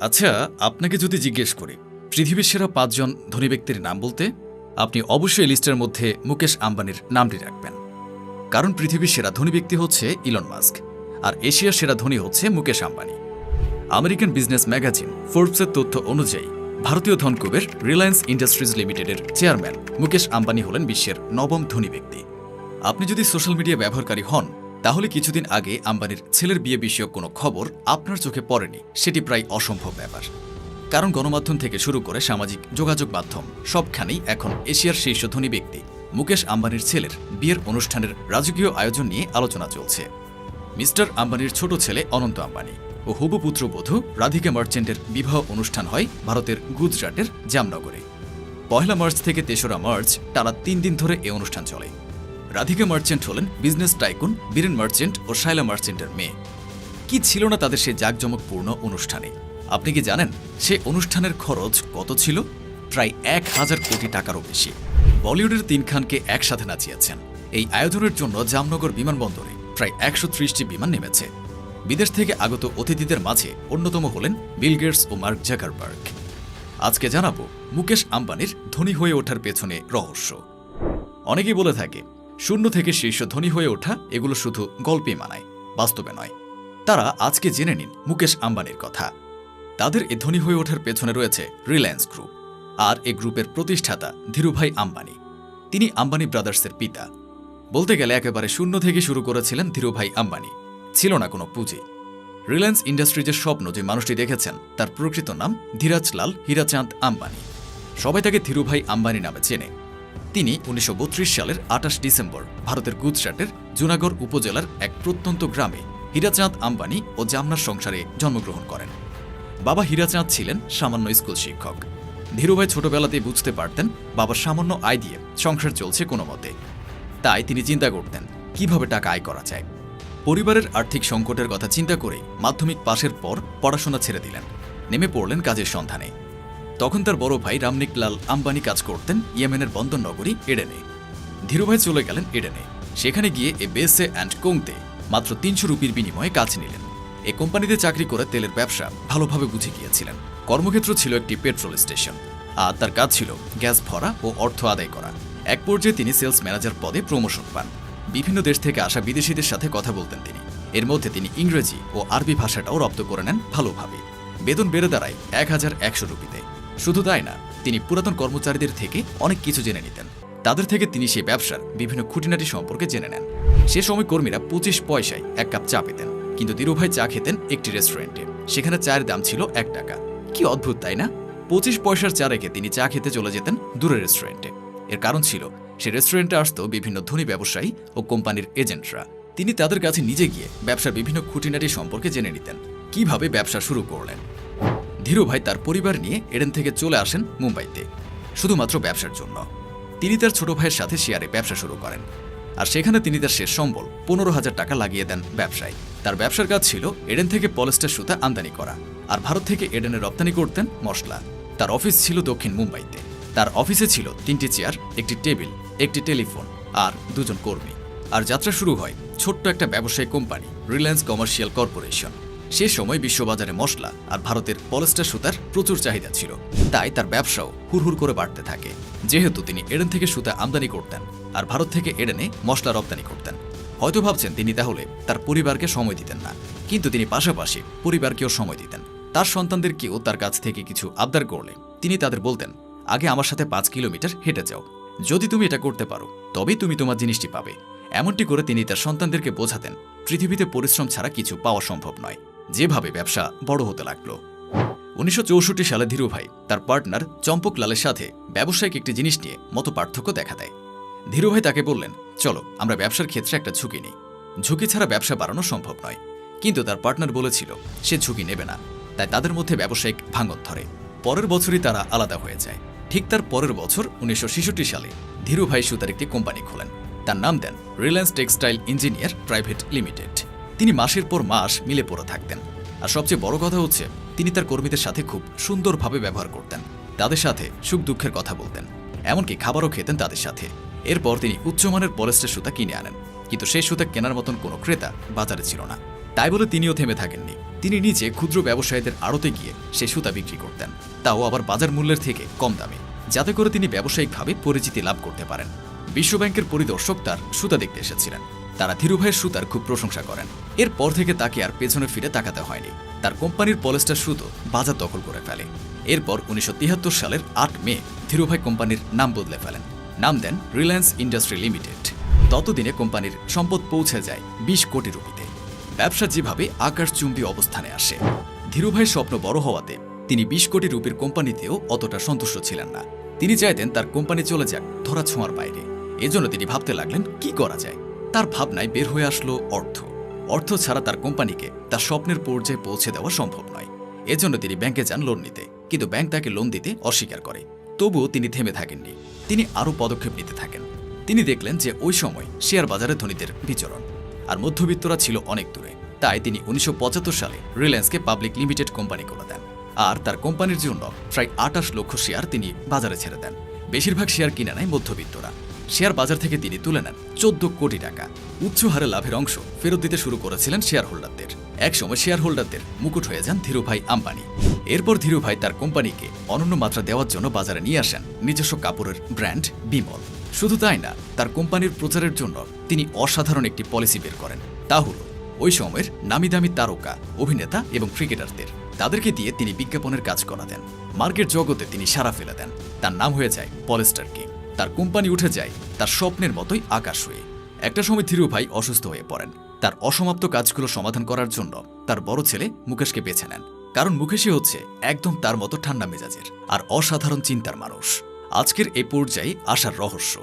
আচ্ছা আপনাকে যদি জিজ্ঞেস করি, পৃথিবীর সেরা পাঁচজন ধনী ব্যক্তির নাম বলতে, আপনি অবশ্যই লিস্টের মধ্যে মুকেশ আম্বানির নামটি রাখবেন। কারণ পৃথিবীর সেরা ধনী ব্যক্তি হচ্ছে ইলন মাস্ক, আর এশিয়ার সেরা ধনী হচ্ছে Mukesh Ambani. American business magazine ফোর্বসের তথ্য অনুযায়ী, ভারতীয় ধনকুবের রিলায়েন্স ইন্ডাস্ট্রিজ লিমিটেডের চেয়ারম্যান মুকেশ আম্বানি হলেন বিশ্বের নবম ধনী ব্যক্তি। আপনি যদি সোশ্যাল মিডিয়া ব্যবহারকারী হন তাহলে কিছুদিন আগে আম্বানির ছেলের বিয়ে বিষয়ক কোনো খবর আপনার চোখে পড়েনি, সেটি প্রায় অসম্ভব ব্যাপার। কারণ গণমাধ্যম থেকে শুরু করে সামাজিক যোগাযোগ মাধ্যম, সবখানেই এখন এশিয়ার শীর্ষ ধনী ব্যক্তি মুকেশ আম্বানির ছেলের বিয়ের অনুষ্ঠানের রাজকীয় আয়োজন নিয়ে আলোচনা চলছে। মিস্টার আম্বানির ছোট ছেলে অনন্ত আম্বানি ও হুবু পুত্রবধূ রাধিকা মার্চেন্টের বিবাহ অনুষ্ঠান হয় ভারতের গুজরাটের জামনগরে। পয়লা মার্চ থেকে তেসরা মার্চ টানা তিন দিন ধরে এ অনুষ্ঠান চলে। রাধিকা মার্চেন্ট হলেন বিজনেস টাইকুন, বীরেন মার্চেন্ট ও শাইলা মার্চেন্টের মেয়ে। কি ছিল না তাদের সে জাঁকজমকপূর্ণ অনুষ্ঠানে? আপনি কি জানেন সে অনুষ্ঠানের খরচ কত ছিল? প্রায় এক হাজার কোটি টাকারও বেশি। বলিউডের তিন খানকে একসাথে নাচিয়েছেন। এই আয়োজনের জন্য জামনগর বিমানবন্দরে প্রায় একশো ত্রিশটি বিমান নেমেছে। বিদেশ থেকে আগত অতিথিদের মাঝে অন্যতম হলেন বিল গেটস ও মার্ক জাকারবার্গ। আজকে জানাব মুকেশ আম্বানির ধনী হয়ে ওঠার পেছনে রহস্য। অনেকেই বলে থাকে শূন্য থেকে শীর্ষ ধনী হয়ে ওঠা এগুলো শুধু গল্পে মানায়, বাস্তবে নয়। তারা আজকে জেনে নিন মুকেশ আম্বানির কথা। তাদের এ ধনী হয়ে ওঠার পেছনে রয়েছে রিলায়েন্স গ্রুপ আর এ গ্রুপের প্রতিষ্ঠাতা ধীরুভাই আম্বানি। তিনি আম্বানি ব্রাদার্সের পিতা। বলতে গেলে একেবারে শূন্য থেকে শুরু করেছিলেন ধীরুভাই আম্বানি। ছিল না কোনো পুঁজি। রিলায়েন্স ইন্ডাস্ট্রিজের স্বপ্ন যে মানুষটি দেখেছেন, তার প্রকৃত নাম ধীরাজলাল হীরাচাঁদ আম্বানি। সবাই তাকে ধীরুভাই আম্বানি নামে চেনে। তিনি উনিশশো বত্রিশ সালের আঠাশ ডিসেম্বর ভারতের গুজরাটের জুনাগড় উপজেলার এক প্রত্যন্ত গ্রামে হীরাচাঁদ আম্বানি ও জামনার সংসারে জন্মগ্রহণ করেন। বাবা হীরাচাঁদ ছিলেন সামান্য স্কুল শিক্ষক। ধীরুভাই ছোটবেলাতেই বুঝতে পারতেন বাবার সামান্য আয় দিয়ে সংসার চলছে কোনো মতে তাই তিনি চিন্তা করতেন, কীভাবে টাকা আয় করা যায়? পরিবারের আর্থিক সংকটের কথা চিন্তা করে মাধ্যমিক পাশের পর পড়াশোনা ছেড়ে দিলেন। নেমে পড়লেন কাজের সন্ধানে। তখন তার বড় ভাই রামনিক লাল আম্বানি কাজ করতেন ইয়েমেনের বন্দর নগরী এডেনে। ধীরুভাই চলে গেলেন এডেনে। সেখানে গিয়ে এ বেসে অ্যান্ড কোংতে মাত্র তিনশো রুপির বিনিময়ে কাজ নিলেন। এ কোম্পানিতে চাকরি করে তেলের ব্যবসা ভালোভাবে বুঝে গিয়েছিলেন। কর্মক্ষেত্র ছিল একটি পেট্রোল স্টেশন। আর তার কাজ ছিল গ্যাস ভরা ও অর্থ আদায় করা। এক পর্যায়ে তিনি সেলস ম্যানেজার পদে প্রমোশন পান। বিভিন্ন দেশ থেকে আসা বিদেশিদের সাথে কথা বলতেন তিনি। এর মধ্যে তিনি ইংরেজি ও আরবি ভাষাটাও রপ্ত করে নেন ভালোভাবে। বেতন বেড়ে দাঁড়ায় এক হাজার একশো রুপিতে। শুধু তাই না, তিনি পুরাতন কর্মচারীদের থেকে অনেক কিছু জেনে নিতেন। তাদের থেকে তিনি সেই ব্যবসার বিভিন্ন খুঁটিনাটি সম্পর্কে জেনে নেন। সে সময় কর্মীরা পঁচিশ পয়সায় এক কাপ চা পেতেন, কিন্তু দিরুভাই চা খেতেন একটি রেস্টুরেন্টে। সেখানে চায়ের দাম ছিল এক টাকা। কি অদ্ভুত, তাই না? পঁচিশ পয়সার চা রেখে তিনি চা খেতে চলে যেতেন দূরের রেস্টুরেন্টে। এর কারণ ছিল, সে রেস্টুরেন্টে আসত বিভিন্ন ধনী ব্যবসায়ী ও কোম্পানির এজেন্টরা। তিনি তাদের কাছে নিজে গিয়ে ব্যবসার বিভিন্ন খুঁটিনাটি সম্পর্কে জেনে নিতেন। কীভাবে ব্যবসা শুরু করলেন? ধীরুভাই তার পরিবার নিয়ে এডেন থেকে চলে আসেন মুম্বাইতে, শুধুমাত্র ব্যবসার জন্য। তিনি তার ছোট ভাইয়ের সাথে শেয়ারে ব্যবসা শুরু করেন, আর সেখানে তিনি তার শেষ সম্বল পনেরো হাজার টাকা লাগিয়ে দেন ব্যবসায়। তার ব্যবসার কাজ ছিল এডেন থেকে পলেস্টার সুতা আমদানি করা, আর ভারত থেকে এডেনে রপ্তানি করতেন মশলা। তার অফিস ছিল দক্ষিণ মুম্বাইতে। তার অফিসে ছিল তিনটি চেয়ার, একটি টেবিল, একটি টেলিফোন, আর দুজন কর্মী। আর যাত্রা শুরু হয় ছোট্ট একটা ব্যবসায়ী কোম্পানি, রিলায়েন্স কমার্শিয়াল কর্পোরেশন। সে সময় বিশ্ববাজারে মশলা আর ভারতের পলেস্টার সুতার প্রচুর চাহিদা ছিল। তাই তার ব্যবসাও হুড়হুড় করে বাড়তে থাকে। যেহেতু তিনি এডেন থেকে সুতা আমদানি করতেন আর ভারত থেকে এডেনে মশলা রপ্তানি করতেন। হয়তো ভাবছেন তিনি তাহলে তার পরিবারকে সময় দিতেন না। কিন্তু তিনি পাশাপাশি পরিবারকেও সময় দিতেন। তার সন্তানদের কেউ তার কাছ থেকে কিছু আবদার করলে তিনি তাদের বলতেন, আগে আমার সাথে পাঁচ কিলোমিটার হেঁটে যাও। যদি তুমি এটা করতে পারো, তবেই তুমি তোমার জিনিসটি পাবে। এমনটি করে তিনি তার সন্তানদেরকে বোঝাতেন, পৃথিবীতে পরিশ্রম ছাড়া কিছু পাওয়া সম্ভব নয়। যেভাবে ব্যবসা বড় হতে লাগল। উনিশশো সালে ধীরুভাই তার পার্টনার চম্পক লালের সাথে ব্যবসায়িক একটি জিনিস নিয়ে মতো পার্থক্য দেখা দেয়। ধীরুভাই তাকে বললেন, চলো, আমরা ব্যবসার ক্ষেত্রে একটা ঝুঁকি নিই। ঝুঁকি ছাড়া ব্যবসা বাড়ানো সম্ভব নয়। কিন্তু তার পার্টনার বলেছিল, সে ঝুঁকি নেবে না। তাই তাদের মধ্যে ব্যবসায়িক ভাঙন ধরে। পরের বছরই তারা আলাদা হয়ে যায়। ঠিক তার পরের বছর, উনিশশো ছেষট্টি সালে ধীরুভাই সুতার একটি কোম্পানি খোলেন। তার নাম দেন Reliance textile engineer private limited. তিনি মাসের পর মাস মিলে পড়ে থাকতেন। আর সবচেয়ে বড় কথা হচ্ছে, তিনি তার কর্মীদের সাথে খুব সুন্দরভাবে ব্যবহার করতেন। তাদের সাথে সুখ দুঃখের কথা বলতেন। এমনকি খাবারও খেতেন তাদের সাথে। এরপর তিনি উচ্চমানের পলেস্টার সুতা কিনে আনেন। কিন্তু সেই সুতা কেনার মতন কোনো ক্রেতা বাজারে ছিল না। তাই বলে তিনিও থেমে থাকেননি। তিনি নিজে ক্ষুদ্র ব্যবসায়ীদের আড়তে গিয়ে সে সুতা বিক্রি করতেন। তাও আবার বাজার মূল্যের থেকে কম দামে। যাতে করে তিনি ব্যবসায়িকভাবে পরিচিতি লাভ করতে পারেন। বিশ্বব্যাংকের পরিদর্শক তার সুতা দেখতে এসেছিলেন। তারা ধীরুভাইয়ের সুতার খুব প্রশংসা করেন। এরপর থেকে তাকে আর পেছনে ফিরে তাকাতে হয়নি। তার কোম্পানির পলেস্টার সুতো বাজার দখল করে ফেলে। এরপর উনিশশো সালের আট মে ধীরুভাই কোম্পানির নাম বদলে ফেলেন। নাম দেন রিলায়েন্স ইন্ডাস্ট্রি লিমিটেড। ততদিনে কোম্পানির সম্পদ পৌঁছে যায় বিশ কোটি রুপিতে। ব্যবসা যেভাবে আকাশচুম্বী অবস্থানে আসে ধীরুভাই স্বপ্ন বড় হওয়াতে তিনি বিশ কোটি রুপির কোম্পানিতেও অতটা সন্তুষ্ট ছিলেন না। তিনি চাইতেন তার কোম্পানি চলে যাক ধরা ছোঁয়ার বাইরে। এজন্য তিনি ভাবতে লাগলেন, কি করা যায়? তার ভাবনায় বের হয়ে আসলো অর্থ। অর্থ ছাড়া তার কোম্পানিকে তার স্বপ্নের পর্যায়ে পৌঁছে দেওয়া সম্ভব নয়। এজন্য তিনি ব্যাংকে যান লোন নিতে, কিন্তু ব্যাংক তাকে লোন দিতে অস্বীকার করে। তবুও তিনি থেমে থাকেননি। তিনি আরও পদক্ষেপ নিতে থাকেন। তিনি দেখলেন যে ওই সময় শেয়ার বাজারে ধনীদের বিচরণ, আর মধ্যবিত্তরা ছিল অনেক দূরে। তাই তিনি উনিশশো পঁচাত্তর সালে রিলায়েন্সকে পাবলিক লিমিটেড কোম্পানি করে দেন। আর তার কোম্পানির জন্য প্রায় আটাশ লক্ষ শেয়ার তিনি বাজারে ছেড়ে দেন। বেশিরভাগ শেয়ার কিনে নেয় মধ্যবিত্তরা। শেয়ার বাজার থেকে তিনি তুলে নেন চোদ্দ কোটি টাকা। উচ্চ হারে লাভের অংশ ফেরত দিতে শুরু করেছিলেন শেয়ার হোল্ডারদের একসময় শেয়ার হোল্ডারদের মুকুট হয়ে যান ধীরুভাই আম্বানি। এরপর ধীরুভাই তার কোম্পানিকে অনন্য মাত্রা দেওয়ার জন্য বাজারে নিয়ে আসেন নিজস্ব কাপড়ের ব্র্যান্ড বিমল। শুধু তাই না, তার কোম্পানির প্রচারের জন্য তিনি অসাধারণ একটি পলিসি বের করেন। তা হল, ওই সময়ের নামি দামি তারকা, অভিনেতা এবং ক্রিকেটারদের। তাদেরকে দিয়ে তিনি বিজ্ঞাপনের কাজ করাতেন। মার্কেট জগতে তিনি সারা ফেলে দেন। তার নাম হয়ে যায় পলেস্টার কিং। তার কোম্পানি উঠে যায় তার স্বপ্নের মতোই আকাশ হয়ে। একটা সময় ধীরু ভাই অসুস্থ হয়ে পড়েন। তার অসমাপ্ত কাজগুলো সমাধান করার জন্য তার বড় ছেলে মুকেশকে বেছে নেন। কারণ মুকেশই হচ্ছে একদম তার মতো ঠান্ডা মেজাজের আর অসাধারণ চিন্তার মানুষ। আজকের এই পর্যায়ে আসার রহস্য।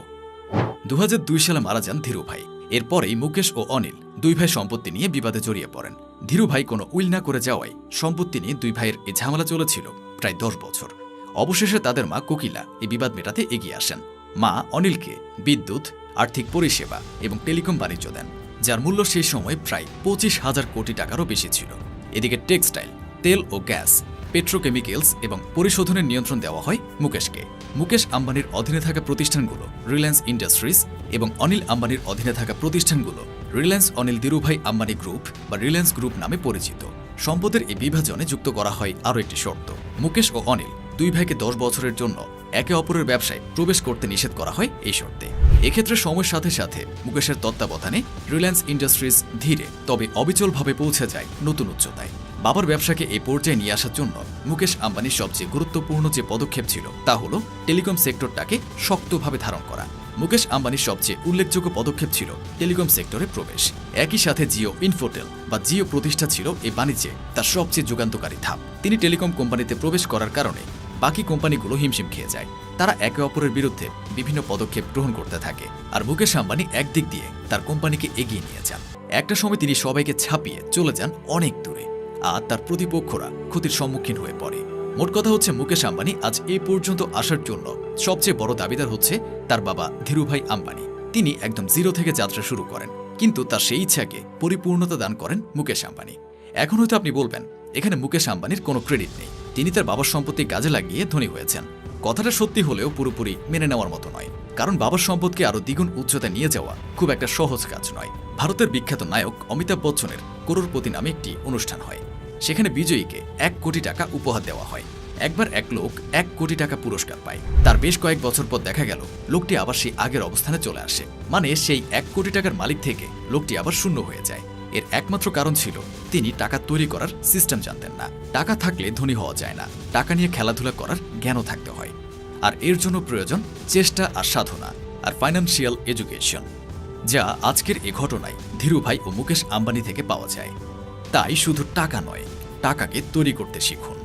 দু হাজার দুই সালে মারা যান ধীরু ভাই। এরপরেই মুকেশ ও অনিল দুই ভাই সম্পত্তি নিয়ে বিবাদে জড়িয়ে পড়েন। ধীরু ভাই কোনো উইল না করে যাওয়ায় সম্পত্তি নিয়ে দুই ভাইয়ের এই ঝামেলা চলেছিল প্রায় দশ বছর। অবশেষে তাদের মা কোকিলা এই বিবাদ মেটাতে এগিয়ে আসেন। মা অনিলকে বিদ্যুৎ, আর্থিক পরিষেবা এবং টেলিকম বাণিজ্য দেন, যার মূল্য সেই সময় প্রায় পঁচিশ হাজার কোটি টাকারও বেশি ছিল। এদিকে টেক্সটাইল, তেল ও গ্যাস, পেট্রোকেমিক্যালস এবং পরিশোধনের নিয়ন্ত্রণ দেওয়া হয় মুকেশকে। মুকেশ আম্বানির অধীনে থাকা প্রতিষ্ঠানগুলো রিলায়েন্স ইন্ডাস্ট্রিজ এবং অনিল আম্বানির অধীনে থাকা প্রতিষ্ঠানগুলো রিলায়েন্স অনিল দিরুভাই আম্বানি গ্রুপ বা রিলায়েন্স গ্রুপ নামে পরিচিত। সম্পদের এই বিভাজনে যুক্ত করা হয় আরও একটি শর্ত। মুকেশ ও অনিল দুই ভাইকে দশ বছরের জন্য একে অপরের ব্যবসায় প্রবেশ করতে নিষেধ করা হয় এই শর্তে। এক্ষেত্রে সময়ের সাথে সাথে মুকেশের তত্ত্বাবধানে রিলায়েন্স ইন্ডাস্ট্রিজ ধীরে, তবে অবিচলভাবে পৌঁছে যায় নতুন উচ্চতায়। বাবার ব্যবসাকে এই পর্যায়ে নিয়ে আসার জন্য মুকেশ আম্বানির সবচেয়ে গুরুত্বপূর্ণ যে পদক্ষেপ ছিল, তা হল টেলিকম সেক্টরটাকে শক্তভাবে ধারণ করা। মুকেশ আম্বানির সবচেয়ে উল্লেখযোগ্য পদক্ষেপ ছিল টেলিকম সেক্টরে প্রবেশ। একই সাথে জিও ইনফোটেল বা জিও প্রতিষ্ঠা ছিল এই বাণিজ্যে তার সবচেয়ে যুগান্তকারী ধাপ। তিনি টেলিকম কোম্পানিতে প্রবেশ করার কারণে বাকি কোম্পানিগুলো হিমশিম খেয়ে যায়। তারা একে অপরের বিরুদ্ধে বিভিন্ন পদক্ষেপ গ্রহণ করতে থাকে আর মুকেশ আম্বানি একদিক দিয়ে তার কোম্পানিকে এগিয়ে নিয়ে যান। একটা সময় তিনি সবাইকে ছাপিয়ে চলে যান অনেক দূরে আর তার প্রতিপক্ষরা ক্ষতির সম্মুখীন হয়ে পড়ে। মোট কথা হচ্ছে মুকেশ আম্বানি আজ এই পর্যন্ত আসার জন্য সবচেয়ে বড় দাবিদার হচ্ছে তার বাবা ধীরুভাই আম্বানি। তিনি একদম জিরো থেকে যাত্রা শুরু করেন, কিন্তু তার সেই ইচ্ছাকে পরিপূর্ণতা দান করেন মুকেশ আম্বানি। এখন হয়তো আপনি বলবেন, এখানে মুকেশ আম্বানির কোনো ক্রেডিট নেই। তিনি তার বাবার সম্পত্তি কাজে লাগিয়ে ধনী হয়েছেন। কথাটা সত্যি হলেও পুরোপুরি মেনে নেওয়ার মতো নয়। কারণ বাবার সম্পদকে আরও দ্বিগুণ উচ্চতায় নিয়ে যাওয়া খুব একটা সহজ কাজ নয়। ভারতের বিখ্যাত নায়ক অমিতাভ বচ্চনের করোরপতি নামে একটি অনুষ্ঠান হয়। সেখানে বিজয়ীকে এক কোটি টাকা উপহার দেওয়া হয়। একবার এক লোক এক কোটি টাকা পুরস্কার পায়। তার বেশ কয়েক বছর পর দেখা গেল, লোকটি আবার সেই আগের অবস্থানে চলে আসে। মানে সেই এক কোটি টাকার মালিক থেকে লোকটি আবার শূন্য হয়ে যায়। এর একমাত্র কারণ ছিল, তিনি টাকা তৈরি করার সিস্টেম জানতেন না। টাকা থাকলে ধনী হওয়া যায় না। টাকা নিয়ে খেলাধুলা করার জ্ঞানও থাকতে হয়। আর এর জন্য প্রয়োজন চেষ্টা আর সাধনা আর ফাইন্যান্সিয়াল এডুকেশন যা আজকের এ ঘটনায় ধীরুভাই ও মুকেশ আম্বানি থেকে পাওয়া যায়। তাই শুধু টাকা নয়, টাকাকে তৈরি করতে শিখুন।